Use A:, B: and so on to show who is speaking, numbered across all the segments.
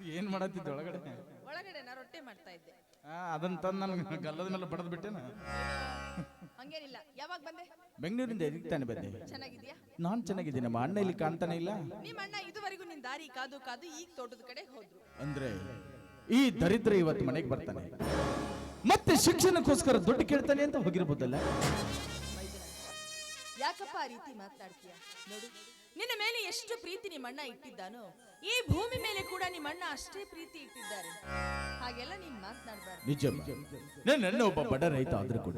A: ಏನ್ ಮಾಡತ್ತಿದ್ದೆ ಒಳಗಡೆ?
B: ಒಳಗಡೆ ನಾ ರೊಟ್ಟಿ ಮಾಡ್ತಾ ಇದ್ದೆ.
A: ಆ, ಅದನ್ನ ತಂದು ನನ್ಗೆ ಗಲ್ಲದ ಮೇಲೆ ಬಡದ್ ಬಿಟ್ಟೆನ?
B: ಹಂಗೇನಿಲ್ಲ. ಯಾವಾಗ ಬಂದೆ?
A: ಬೆಂಗಳೂರಿಂದ ಎದಕ್ಕೆ ತಾನೆ ಬಂದೆ?
B: ಚೆನ್ನಾಗಿದ್ಯಾ?
A: ನಾನ್ ಚೆನ್ನಾಗಿದ್ದೀನಿ ನಮ್ಮ ಅಣ್ಣ ಇಲ್ಲಿ ಕಾಣ್ತಾನೆ ಇಲ್ಲ.
B: ನಿಮ್ಮ ಅಣ್ಣ ಇದುವರೆಗೂ ನಿನ್ ದಾರಿ ಕಾದು ಕಾದು ಈಗ ತೋಟದ ಕಡೆ ಹೋದ್ರು.
A: ಅಂದ್ರೆ ಈ ದರಿದ್ರ ಇವತ್ತು ಮನೆಗೆ ಬರ್ತಾನೆ. ಮತ್ತೆ ಶಿಕ್ಷಣಕ್ಕೋಸ್ಕರ ದುಡ್ಡು ಕೇಳ್ತಾನೆ ಅಂತ ಹೋಗಿರ್ಬೋದಲ್ಲ?
B: ಯಾಕಪ್ಪ ಆ ರೀತಿ ಮಾತನಾಡ್ತೀಯ ನೋಡು ನಿನ್ನ ಮೇಲೆ ಎಷ್ಟು ಪ್ರೀತಿ ನಿಮ್ಮ ಅಣ್ಣ ಇಟ್ಟಿದ್ದಾನೋ ಈ ಭೂಮಿ ಮೇಲೆ ಕೂಡ ನಿಮ್ಮ ಅಣ್ಣ ಅಷ್ಟೇ ಪ್ರೀತಿ ಇಟ್ಟಿದ್ದಾರೆ. ಹಾಗೆಲ್ಲ ನೀನ್ ಮಾತನಾಡಬಾರ್ದು.
A: ನಿಜ. ನನ್ನ ಒಬ್ಬ ಬಡ ರೈತ ಆದ್ರೂ ಕೂಡ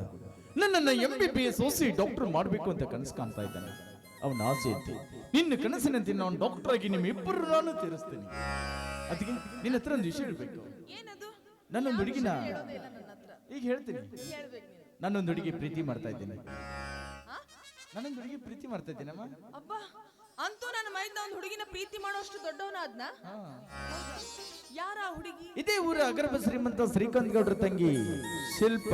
A: ನನ್ನನ್ನ ಎಂ ಬಿ ಬಿ ಎಸ್ ಓಸಿ ಡಾಕ್ಟರ್ ಮಾಡಬೇಕು ಅಂತ ಕನಸು ಕಾಣ್ತಾ ಇದ್ದಾನೆ. ಅವನ ಆಸೆ ಇತ್ತು ನಿನ್ನ ಕನಸಿನಂತೆ ನಾನು ಡಾಕ್ಟರ್ ಆಗಿ ನಿಮ್ಮ ಇಬ್ಬರು ನಾನು ತೀರಿಸ್ತೇನೆ ಅದಕ್ಕೆ ನಿನ್ನ ಹತ್ರ ಒಂದು ವಿಷಯ ಹೇಳ್ಬೇಕು.
B: ಏನದು?
A: ನನ್ನೊಂದು ಹುಡುಗಿನ ಈಗ ಹೇಳ್ತೀನಿ. ನನ್ನೊಂದು ಹುಡುಗಿ ಪ್ರೀತಿ ಮಾಡ್ತಾ ಇದ್ದೀನಿ? ನನ್ನೊಂದು ಹುಡುಗಿ ಪ್ರೀತಿ ಮಾಡ್ತಾ ಇದ್ದೀನಮ್ಮ
B: ಅಬ್ಬಾ ಅಂತೂ ನನ್ನ ಮೈದ ಒಂದು ಹುಡುಗಿನ ಪ್ರೀತಿ ಮಾಡೋಷ್ಟು ದೊಡ್ಡವನಾದ್ನ? ಯಾರ ಆ ಹುಡುಗಿ?
A: ಇದೇ ಊರ ಅಗರ್ಭ ಶ್ರೀಮಂತ ಶ್ರೀಕಾಂತ್ ಗೌಡ್ರ ತಂಗಿ ಶಿಲ್ಪ.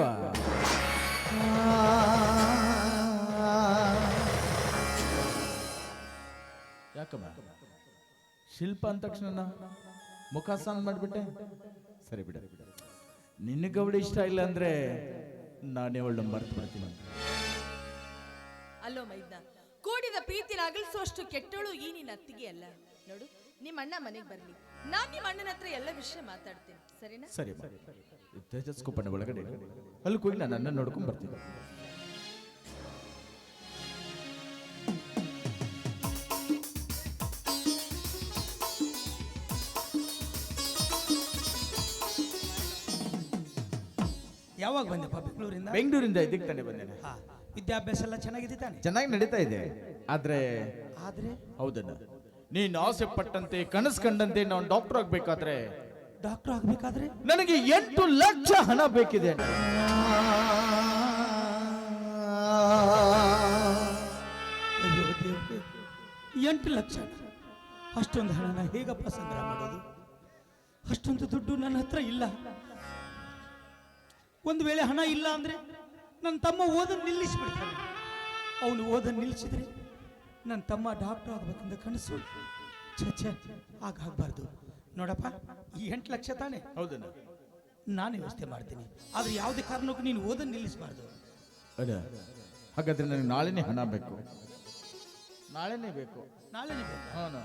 A: ಯಾಕಮ್ಮ? ಶಿಲ್ಪ ಅಂದ ತಕ್ಷಣ ಮುಖ ಸ್ನಾನ ಮಾಡಿಬಿಟ್ಟೆ? ಸರಿ ಬಿಡ. ನಿನ್ನ ಅವಳು ಇಷ್ಟ ಇಲ್ಲ ಅಂದ್ರೆ ನಾನೇ ಅವಳನ್ನ ಮರ್ತು ಬಿಡ್ತೀನಿ
B: ಅಲ್ಲೋ ಮೈದ್ನ. ಕೂಡಿದ ಪ್ರೀತಿನ ಅಗಲಿಸುವಷ್ಟು ಕೆಟ್ಟಳು ಈ ನಿನ್ನ ಅತ್ತಿಗೆ ಅಲ್ಲ. ನೋಡು ನಿಮ್ಮ ಅಣ್ಣ ಮನೆಗೆ ಬರಲಿ. ನಾನ್ ನಿಮ್ಮ ಅಣ್ಣನ ಹತ್ರ ಎಲ್ಲ ವಿಷಯ ಮಾತಾಡ್ತೀನಿ. ಸರಿನಾ?
A: ಸರಿ ತೇಜಸ್ಕೋಪಣ್ಣ ಒಳಗಡೆ ಅಲ್ಲಿ ಕೂಡಿ ನಾನು ನನ್ನ ನೋಡ್ಕೊಂಡ್ ಬರ್ತೀನಿ.
C: ಯಾವಾಗ ಬಂದೆ ಬೆಂಗಳೂರಿಂದ?
A: ಬೆಂಗಳೂರಿಂದ ಇದಕ್ಕೆ ತಾನೆ ಬಂದೇನೆ
C: ಹಾ. ವಿದ್ಯಾಭ್ಯಾಸ ಎಲ್ಲ ಚೆನ್ನಾಗಿದೆ ತಾನೆ
A: ಚೆನ್ನಾಗಿ ನಡೀತಾ ಇದೆ. ಆದ್ರೆ
C: ಆದ್ರೆ?
A: ಹೌದಣ್ಣ. ನೀನ್ ಆಸೆ ಪಟ್ಟಂತೆ ಕನಸು ಕಂಡಂತೆ ನಾನು ಡಾಕ್ಟರ್ ಆಗ್ಬೇಕಾದ್ರೆ?
C: ಡಾಕ್ಟರ್ ಆಗ್ಬೇಕಾದ್ರೆ?
A: ನನಗೆ ಎಂಟು ಲಕ್ಷ ಹಣ ಬೇಕಿದೆ ಅಣ್ಣ.
C: ಅಯ್ಯೋ ದೇವ್ರೇ ಎಂಟು ಲಕ್ಷ ಅಷ್ಟೊಂದು ಹಣನ ಹೇಗಪ್ಪ ಸಂಗ್ರಹ ಮಾಡೋದು? ಅಷ್ಟೊಂದು ದುಡ್ಡು ನನ್ನ ಹತ್ರ ಇಲ್ಲ. ಒಂದು ವೇಳೆ ಹಣ ಇಲ್ಲ ಅಂದ್ರೆ? ನನ್ನ ತಮ್ಮ ಓದನ್ನು ನಿಲ್ಲಿಸ್ಬಿಡ್ತಾನೆ. ಅವನು ಓದನ್ನು ನಿಲ್ಲಿಸಿದ್ರೆ ನನ್ನ ತಮ್ಮ ಡಾಕ್ಟರ್ ಆಗ್ಬೇಕಂತ ಕನಸು. ಛೆ ಛೆ ಆಗಾಗಬಾರ್ದು ನೋಡಪ್ಪ ಈ ಎಂಟು ಲಕ್ಷ ತಾನೆ?
A: ಹೌದಣ್ಣ.
C: ನಾನು ವ್ಯವಸ್ಥೆ ಮಾಡ್ತೀನಿ. ಆದ್ರೆ ಯಾವುದೇ ಕಾರಣಕ್ಕೂ ನೀನು ಓದನ್ನು ನಿಲ್ಲಿಸಬಾರ್ದು.
A: ಅದ ಹಾಗಾದ್ರೆ ನನಗೆ ನಾಳೆನೇ ಹಣ ಬೇಕು. ನಾಳೆನೇ ಬೇಕು.
C: ನಾಳೆನೇ ಬೇಕು?
A: ಹಾಂ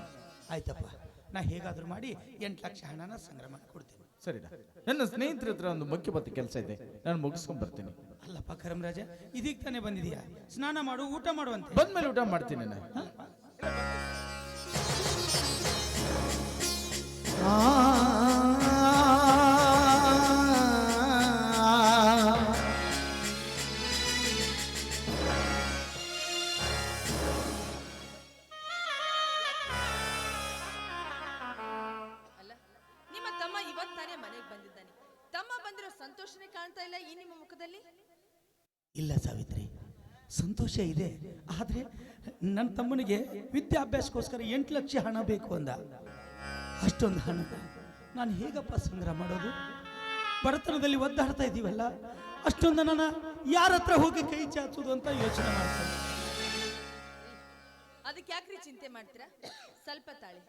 C: ಆಯ್ತಪ್ಪ. ನಾ ಹೇಗಾದರೂ ಮಾಡಿ ಎಂಟು ಲಕ್ಷ ಹಣನ ಸಂಗ್ರಹ ಮಾಡಿ ಕೊಡ್ತೀನಿ.
A: ಸರಿ ನನ್ನ ಸ್ನೇಹಿತರ ಹತ್ರ ಒಂದು ಮುಖ್ಯವಾದ ಕೆಲಸ ಇದೆ. ನಾನು ಮುಗಿಸ್ಕೊಂಡ್ ಬರ್ತೀನಿ.
C: ಅಲ್ಲಪ್ಪ ಕರಮರಾಜ ಇದೀಗ ತಾನೇ ಬಂದಿದೀಯಾ? ಸ್ನಾನ ಮಾಡು ಊಟ ಮಾಡುವಂತೆ.
A: ಬಂದ್ಮೇಲೆ ಊಟ ಮಾಡ್ತೀನಿ ನಾನು.
B: ಬಂದಿದ್ದಾನೆ. ತಮ್ಮ ಬಂದಿರೋ ಸಂತೋಷನೇ ಕಾಣ್ತಾ ಇಲ್ಲ ಈ ನಿಮ್ಮ ಮುಖದಲ್ಲಿ?
C: ಇಲ್ಲ ಸಾವಿತ್ರಿ ಸಂತೋಷ ಇದೆ ಆದ್ರೆ ನನ್ನ ತಮ್ಮನಿಗೆ ವಿದ್ಯಾಭ್ಯಾಸಕ್ಕೋಸ್ಕರ ಎಂಟು ಲಕ್ಷ ಹಣ ಬೇಕು ಅಂದ. ಅಷ್ಟೊಂದು ಹಣ ನಾನು ಹೇಗಪ್ಪ ಸಂಗ್ರಹ ಮಾಡೋದು? ಬಡತನದಲ್ಲಿ ಒದ್ದಾಡ್ತಾ ಇದ್ದೀವಲ್ಲ ಅಷ್ಟೊಂದು ನನ್ನ ಯಾರ ಹತ್ರ ಹೋಗಿ ಕೈ ಚಾಚೋದು ಅಂತ ಯೋಚನೆ ಮಾಡ್ತೇನೆ.
B: ಅದಕ್ಕೆ ಯಾಕ್ರಿ ಚಿಂತೆ ಮಾಡ್ತೀರಾ? ಸ್ವಲ್ಪ ತಾಳಿ.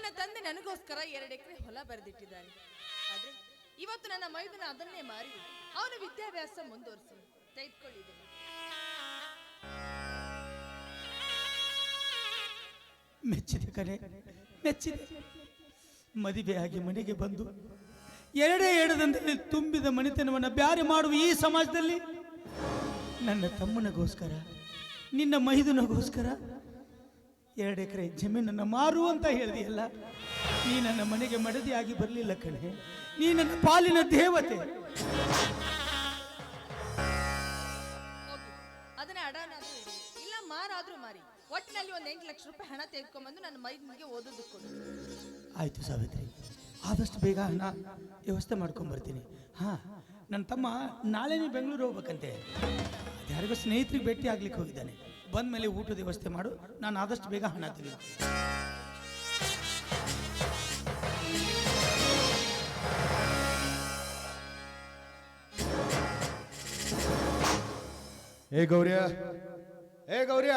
B: ನನ್ನ ತಂದೆ ನನಗೋಸ್ಕರ ಎರಡು ಎಕರೆ ಹೊಲ ಬರೆದಿಟ್ಟಿದ್ದಾನೆ. ಆದ್ರೆ ಇವತ್ತು ನನ್ನ ಮೈದನ ಅದನ್ನೇ ಮಾರಿ ಅವನ ವಿದ್ಯಾಭ್ಯಾಸ ಮುಂದುವರಿಸಿ. ತೆಗೆದುಕೊಂಡಿದ್ದೇನೆ
C: ಮೆಚ್ಚಿದೆ ಕರೆ ಮೆಚ್ಚಿದೆ. ಮದುವೆಯಾಗಿ ಮನೆಗೆ ಬಂದು ಎರಡೇ ಎರಡದಂತೆ ತುಂಬಿದ ಮನೆತನವನ್ನು ಬ್ಯಾರೆ ಮಾಡುವ ಈ ಸಮಾಜದಲ್ಲಿ ನನ್ನ ತಮ್ಮನಿಗೋಸ್ಕರ, ನಿನ್ನ ಮೈದುನಗೋಸ್ಕರ ಎರಡು ಎಕರೆ ಜಮೀನನ್ನು ಮಾರು ಅಂತ ಹೇಳಿದೆಯಲ್ಲ ನೀ ನನ್ನ ಮನೆಗೆ ಮಡದಿಯಾಗಿ ಬರಲಿಲ್ಲ ಕಣೆ. ನೀ ನನ್ನ ಪಾಲಿನ ದೇವತೆ.
B: ಅದನ್ನ ಅಡನಾದ್ರೂ ಇಡಿ ಇಲ್ಲ ಮಾರಾದ್ರೂ ಮಾರಿ. ಒಟ್ಟಿನಲ್ಲಿ ಒಂದ್ ಎಂಟು ಲಕ್ಷ ರೂಪಾಯಿ ಹಣ ತೆಗೆದುಕೊಂಡ್ಬಂದು ನನ್ನ ಮೈದನಿಗೆ ಓದೋದಕ್ಕೆ ಕೊಡು.
C: ಆಯ್ತು ಸಾವಿತ್ರಿ ಆದಷ್ಟು ಬೇಗ ಹಣ ವ್ಯವಸ್ಥೆ ಮಾಡ್ಕೊಂಡ್ ಬರ್ತೀನಿ. ಹಾ ನನ್ನ ತಮ್ಮ ನಾಳೆನೇ ಬೆಂಗಳೂರು ಹೋಗ್ಬೇಕಂತೆ. ಯಾರಿಗೋ ಸ್ನೇಹಿತರಿಗೆ ಭೇಟಿ ಆಗ್ಲಿಕ್ಕೆ ಹೋಗಿದ್ದಾನೆ. ಬಂದ ಮೇಲೆ ಊಟದ ವ್ಯವಸ್ಥೆ ಮಾಡು. ನಾನು ಆದಷ್ಟು ಬೇಗ ಹಣ ತೆಗೆದು
A: ಏ ಗೌರ್ಯ ಏ ಗೌರ್ಯ.